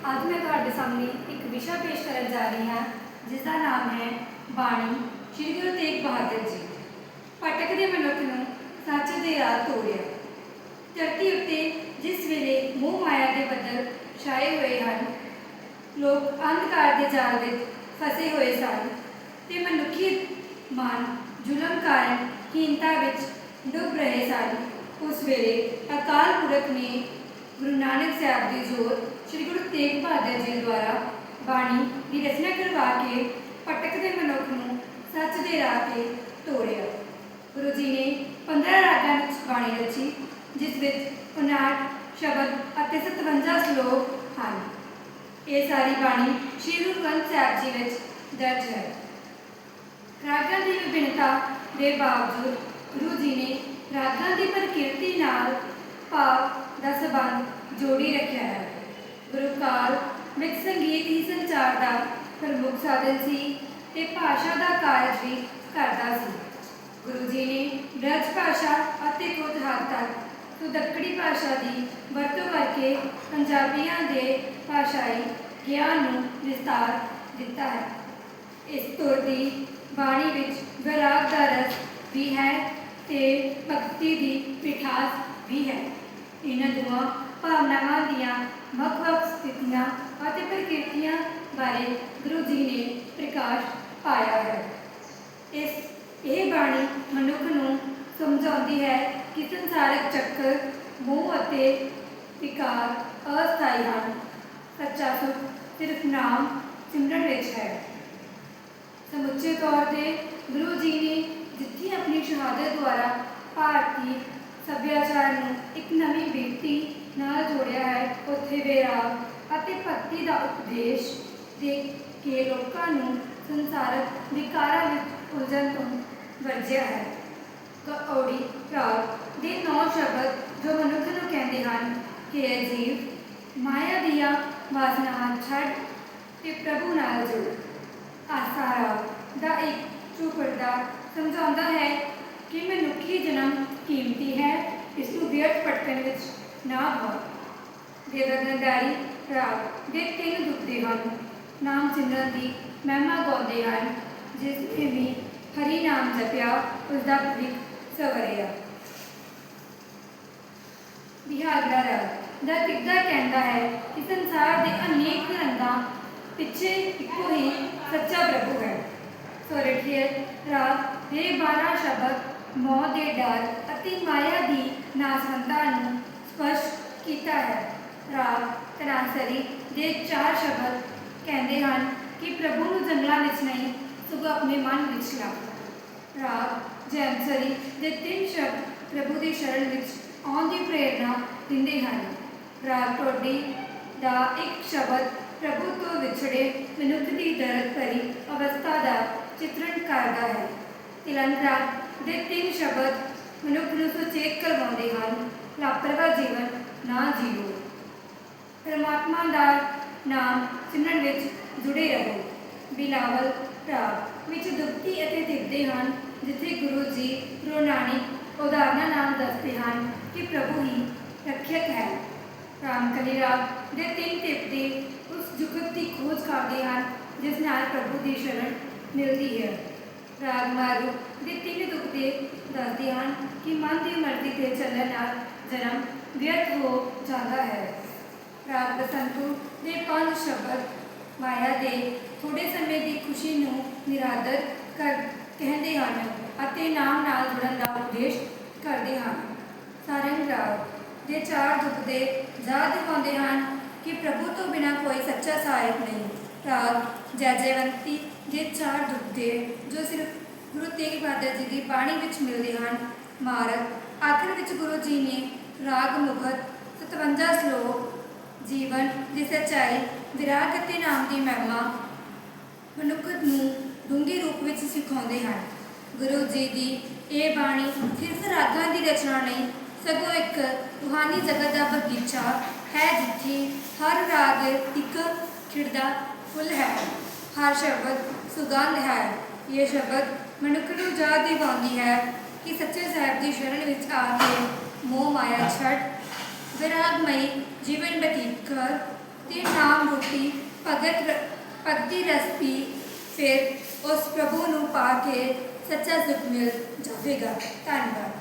ਅੱਜ ਮੈਂ ਤੁਹਾਡੇ ਸਾਹਮਣੇ ਇੱਕ ਵਿਸ਼ਾ ਪੇਸ਼ ਕਰਨ ਜਾ ਰਹੀ ਹਾਂ ਜਿਸ ਦਾ ਨਾਮ ਹੈ ਬਾਣੀ ਸ਼੍ਰੀ ਗੁਰੂ ਤੇਗ ਬਹਾਦਰ ਜੀ। ਭਟਕਦੇ ਮਨੁੱਖ ਨੂੰ ਸੱਚ ਦੇ ਰਾਹ ਤੋਰਿਆ ਧਰਤੀ ਉੱਤੇ ਜਿਸ ਵੇਲੇ ਮੋਹ ਮਾਇਆ ਦੇ ਬੱਦਲ ਛਾਏ ਹੋਏ ਹਨ, ਲੋਕ ਅੰਧਕਾਰ ਦੇ ਜਾਲ ਵਿੱਚ ਫਸੇ ਹੋਏ ਸਨ ਤੇ ਮਨੁੱਖੀ ਮਨ ਜ਼ੁਲਮ ਕਾਰਨ ਹੀਨਤਾ ਵਿੱਚ ਡੁੱਬ ਰਹੇ ਸਨ। ਉਸ ਵੇਲੇ ਅਕਾਲ ਪੁਰਖ ਨੇ ਗੁਰੂ ਨਾਨਕ ਸਾਹਿਬ ਦੀ ਜੋਤ, ਸ੍ਰੀ ਗੁਰੂ ਤੇਗ ਬਹਾਦਰ ਜੀ ਦੁਆਰਾ ਬਾਣੀ ਦੀ ਰਚਨਾ ਕਰਵਾ ਕੇ ਭਟਕਦੇ ਮਨੁੱਖ ਨੂੰ ਸੱਚ ਦੇ ਰਾਹ ਤੇ ਤੋਰਿਆ। ਗੁਰੂ ਜੀ ਨੇ 15 ਰਾਗਾਂ ਵਿੱਚ ਬਾਣੀ ਰਚੀ, ਜਿਸ ਵਿੱਚ 59 ਸ਼ਬਦ ਅਤੇ 57 ਸ਼ਲੋਕ ਹਨ। ਇਹ ਸਾਰੀ ਬਾਣੀ ਸ਼੍ਰੀ ਗੁਰੂ ਗ੍ਰੰਥ ਸਾਹਿਬ ਜੀ ਵਿੱਚ ਦਰਜ ਹੈ। ਰਾਗਾਂ ਦੀ ਵਿਭਿੰਨਤਾ ਦੇ ਬਾਵਜੂਦ ਗੁਰੂ ਜੀ ਨੇ ਰਾਗਾਂ ਦੀ ਪ੍ਰਕਿਰਤੀ ਨਾਲ ਭਾਵ ਦਾ ਸਬੰਧ ਜੋੜੀ ਰੱਖਿਆ ਹੈ। ਗੁਰੂ ਕਾਲ ਵਿੱਚ ਸੰਗੀਤ ਹੀ ਸੰਚਾਰ ਦਾ ਪ੍ਰਮੁੱਖ ਸਾਧਨ ਸੀ ਤੇ ਭਾਸ਼ਾ ਦਾ ਕਾਰਜ ਵੀ ਕਰਦਾ ਸੀ। ਗੁਰੂ ਜੀ ਨੇ ਬ੍ਰਜ ਭਾਸ਼ਾ ਅਤੇ ਕੁਝ ਹੱਦ ਤੱਕ ਸੁਦੱਕੜੀ ਭਾਸ਼ਾ ਦੀ ਵਰਤੋਂ ਕਰਕੇ ਪੰਜਾਬੀਆਂ ਦੇ ਭਾਸ਼ਾਈ ਗਿਆਨ ਨੂੰ ਵਿਸਤਾਰ ਦਿੱਤਾ ਹੈ। ਇਸ ਤੁਰ ਦੀ ਬਾਣੀ ਵਿੱਚ ਵਿਰਾਗ ਦਾ ਰਸ ਵੀ ਹੈ ਤੇ ਭਗਤੀ ਦੀ ਮਿਠਾਸ ਵੀ ਹੈ। ਇਹਨਾਂ ਦੋਵਾਂ ਭਾਵਨਾਵਾਂ ਦੀਆਂ ਵੱਖ-ਵੱਖ ਸਥਿਤੀਆਂ ਅਤੇ ਪ੍ਰਕਿਰਤੀਆਂ ਬਾਰੇ ਗੁਰੂ ਜੀ ਨੇ ਪ੍ਰਕਾਸ਼ ਪਾਇਆ ਹੈ। ਇਸ, ਇਹ ਬਾਣੀ ਮਨੁੱਖ ਨੂੰ ਸਮਝਾਉਂਦੀ ਹੈ ਕਿ ਸੰਸਾਰਕ ਚੱਕਰ, ਮੋਹ ਅਤੇ ਵਿਕਾਰ ਅਸਥਾਈ ਹਨ। ਸੱਚਾ ਸੁਖ ਸਿਰਫ ਨਾਮ ਸਿਮਰਨ ਵਿੱਚ ਹੈ। ਸਮੁੱਚੇ ਤੌਰ ਤੇ ਗੁਰੂ ਜੀ ਨੇ ਜਿੱਥੇ ਆਪਣੀ ਸ਼ਹਾਦਤ ਦੁਆਰਾ ਭਾਰਤੀ ਸੱਭਿਆਚਾਰ ਨੂੰ ਇੱਕ ਨਾਲ ਜੋੜਿਆ ਹੈ ਉੱਥੇ ਵਿਰਾਗ ਅਤੇ ਭਗਤੀ ਦਾ ਉਪਦੇਸ਼ ਦੇ ਕੇ ਲੋਕਾਂ ਨੂੰ ਸੰਸਾਰਕ ਵਿਕਾਰਾਂ ਵਿੱਚ ਉਲਝਣ ਤੋਂ ਵਰਜਿਆ ਹੈ। ਕੌੜੀ ਰਾਗ ਦੇ ਨੌ ਸ਼ਬਦ ਜੋ ਮਨੁੱਖ ਨੂੰ ਕਹਿੰਦੇ ਹਨ ਕਿ ਇਹ ਜੀਵ ਮਾਇਆ ਦੀਆਂ ਵਾਸਨਾਵਾਂ ਛੱਡ ਤੇ ਪ੍ਰਭੂ ਨਾਲ ਜੁੜ। ਆਸਾਰਾ ਦਾ ਇੱਕ ਚੁਪੜਦਾ ਸਮਝਾਉਂਦਾ ਹੈ ਕਿ ਮਨੁੱਖੀ ਜਨਮ ਕੀਮਤੀ ਹੈ। ਇਸ ਨੂੰ ਵਿਅਰਥ ਭਟਕਣ ਵਿੱਚ ਨਾ ਹੋ ਦੇਵਗੰਧਾਰੀ ਰਾਗ ਦੇ ਤਿੰਨ ਦੁੱਤੇ ਹਨ ਨਾਮ ਸਿਮਰਨ ਦੀ ਮਹਿਮਾ ਗਾਉਂਦੇ ਹਨ, ਜਿਸ ਨੇ ਵੀ ਹਰੀ ਨਾਮ ਜਪਿਆ ਉਸ ਦਾ ਭਵਿੱਖ ਸਵਰਿਆ। ਬਿਹਾਗੜਾ ਰਾਗ ਦਾ ਤਿੱਗਾ ਕਹਿੰਦਾ ਹੈ ਕਿ ਸੰਸਾਰ ਦੇ ਅਨੇਕ ਰੰਗਾਂ ਪਿੱਛੇ ਇੱਕੋ ਹੀ ਸੱਚਾ ਪ੍ਰਭੂ ਹੈ। ਸੋਰਠੀਏ ਰਾਗ ਦੇ 12 ਸ਼ਬਦ ਮੌਤ ਦੇ ਡਰ ਅਤੇ ਮਾਇਆ ਦੀ ਨਾਸਵੰਤਾ ਨੂੰ ਸਪਸ਼ਟ ਕੀਤਾ ਹੈ। ਰਾਗ ਤਨਾਸਰੀ ਦੇ ਚਾਰ ਸ਼ਬਦ ਕਹਿੰਦੇ ਹਨ ਕਿ ਪ੍ਰਭੂ ਨੂੰ ਜੰਗਲਾਂ ਵਿੱਚ ਨਹੀਂ, ਸਗੋਂ ਆਪਣੇ ਮਨ ਵਿੱਚ ਲੱਭ ਰਾਗ ਜੈਨਸਰੀ ਦੇ ਤਿੰਨ ਸ਼ਬਦ ਪ੍ਰਭੂ ਦੀ ਸ਼ਰਨ ਵਿੱਚ ਆਉਣ ਦੀ ਪ੍ਰੇਰਣਾ ਦਿੰਦੇ ਹਨ। ਰਾਗ ਟੋਡੀ ਦਾ ਇੱਕ ਸ਼ਬਦ ਪ੍ਰਭੂ ਤੋਂ ਵਿਛੜੇ ਮਨੁੱਖ ਦੀ ਦਰਦ ਭਰੀ ਅਵਸਥਾ ਦਾ ਚਿਤਰਣ ਕਰਦਾ ਹੈ। ਤਿਲੰਗ ਰਾਗ ਦੇ ਤਿੰਨ ਸ਼ਬਦ ਮਨੁੱਖ ਨੂੰ ਸੁਚੇਤ ਕਰਵਾਉਂਦੇ ਹਨ। ਲਾਪਰਵਾਹ ਜੀਵਨ ਨਾ ਜੀਵੋ। ਪਰਮਾਤਮਾ ਦਾ ਨਾਮ ਸਿਮਰਨ ਵਿੱਚ ਜੁੜੇ ਰਹੋ। ਬਿਲਾਵਲ ਰਾਗ ਵਿੱਚ ਦੁਖਤੀ ਅਤੇ ਦਿਖਦੇ ਹਨ, ਜਿੱਥੇ ਗੁਰੂ ਜੀ ਗੁਰੂ ਉਦਾਹਰਨਾਂ ਨਾਲ ਦੱਸਦੇ ਹਨ ਕਿ ਪ੍ਰਭੂ ਹੀ ਰੱਖਿਅਕ ਹੈ। ਰਾਮਕਲੀ ਰਾਗ ਦੇ ਤਿੰਨ ਤਿਪਦੇ ਉਸ ਜੁਗਤ ਦੀ ਖੋਜ ਕਰਦੇ ਹਨ, ਜਿਸ ਨਾਲ ਪ੍ਰਭੂ ਦੀ ਸ਼ਰਨ ਮਿਲਦੀ ਹੈ। ਰਾਗ ਮਾਰੂ ਦੇ ਤਿੰਨ ਦੁਖਦੇ ਦੱਸਦੇ ਹਨ ਕਿ ਮਨ ਦੀ ਮਰਜ਼ੀ ਤੇ ਚੱਲਣ ਨਾਲ ਜਨਮ ਵਿਅਰਥ ਹੋ ਜਾਂਦਾ ਹੈ। ਰਾਗ ਬਸੰਤੂ ਦੇ ਪੰਜ ਸ਼ਬਦ ਮਾਇਆ ਦੇ ਥੋੜੇ ਸਮੇਂ ਦੀ ਖੁਸ਼ੀ ਨੂੰ ਨਿਰਾਦਰ ਕਰ ਕਹਿੰਦੇ ਹਨ ਅਤੇ ਨਾਮ ਨਾਲ ਜੁੜਨ ਦਾ ਉਪਦੇਸ਼ ਕਰਦੇ ਹਨ। ਸਾਰੰਗ ਰਾਗ ਦੇ ਚਾਰ ਦੁੱਖ ਦੇ ਯਾਦ ਦਿਖਾਉਂਦੇ ਹਨ ਕਿ ਪ੍ਰਭੂ ਤੋਂ ਬਿਨਾ ਕੋਈ ਸੱਚਾ ਸਹਾਇਕ ਨਹੀਂ। ਰਾਗ ਜੈ ਜੈਵੰਤੀ ਦੇ ਚਾਰ ਦੁੱਖ ਦੇ ਜੋ ਸਿਰਫ ਗੁਰੂ ਤੇਗ ਬਹਾਦਰ ਜੀ ਦੀ ਬਾਣੀ ਵਿੱਚ ਮਿਲਦੇ ਹਨ, ਮਾਰਗ। ਆਖਰ ਵਿੱਚ ਗੁਰੂ ਜੀ ਨੇ ਰਾਗ ਮੁਖਤ 57 ਸ਼ਲੋਕ, ਜੀਵਨ ਦੀ ਸੱਚਾਈ, ਵਿਰਾਗ ਅਤੇ ਨਾਮ ਦੀ ਮਹਿਮਾ ਮਨੁੱਖ ਨੂੰ ਡੂੰਘੇ ਰੂਪ ਵਿੱਚ ਸਿਖਾਉਂਦੇ ਹਨ। ਗੁਰੂ ਜੀ ਦੀ ਇਹ ਬਾਣੀ ਸਿਰਫ ਰਾਗਾਂ ਦੀ ਰਚਨਾ ਨਹੀਂ, ਸਗੋਂ ਇੱਕ ਰੂਹਾਨੀ ਜਗਤ ਦਾ ਬਗੀਚਾ ਹੈ ਜਿੱਥੇ ਹਰ ਰਾਗ ਇੱਕ ਖਿੜਦਾ ਫੁੱਲ ਹੈ, ਹਰ ਸ਼ਬਦ ਸੁਗੰਧ ਹੈ। ਇਹ ਸ਼ਬਦ ਮਨੁੱਖ ਨੂੰ ਜਾ ਦਿਵਾਉਂਦੀ ਹੈ ਕਿ ਸੱਚੇ ਸਾਹਿਬ ਦੀ ਸ਼ਰਨ ਵਿੱਚ ਆ ਕੇ ਮੋਹ ਮਾਇਆ ਛੱਡ, ਵਿਰਾਗਮਈ ਜੀਵਨ ਬਤੀਤ ਕਰ ਤੇ ਨਾਮ ਮਹਾਮੂਰਤੀ ਭਗਤ ਭਗਤੀ ਰਸ ਪੀ ਫਿਰ ਉਸ ਪ੍ਰਭੂ ਨੂੰ ਪਾ ਕੇ ਸੱਚਾ ਸੁਖ ਮਿਲ ਜਾਵੇਗਾ। ਧੰਨਵਾਦ।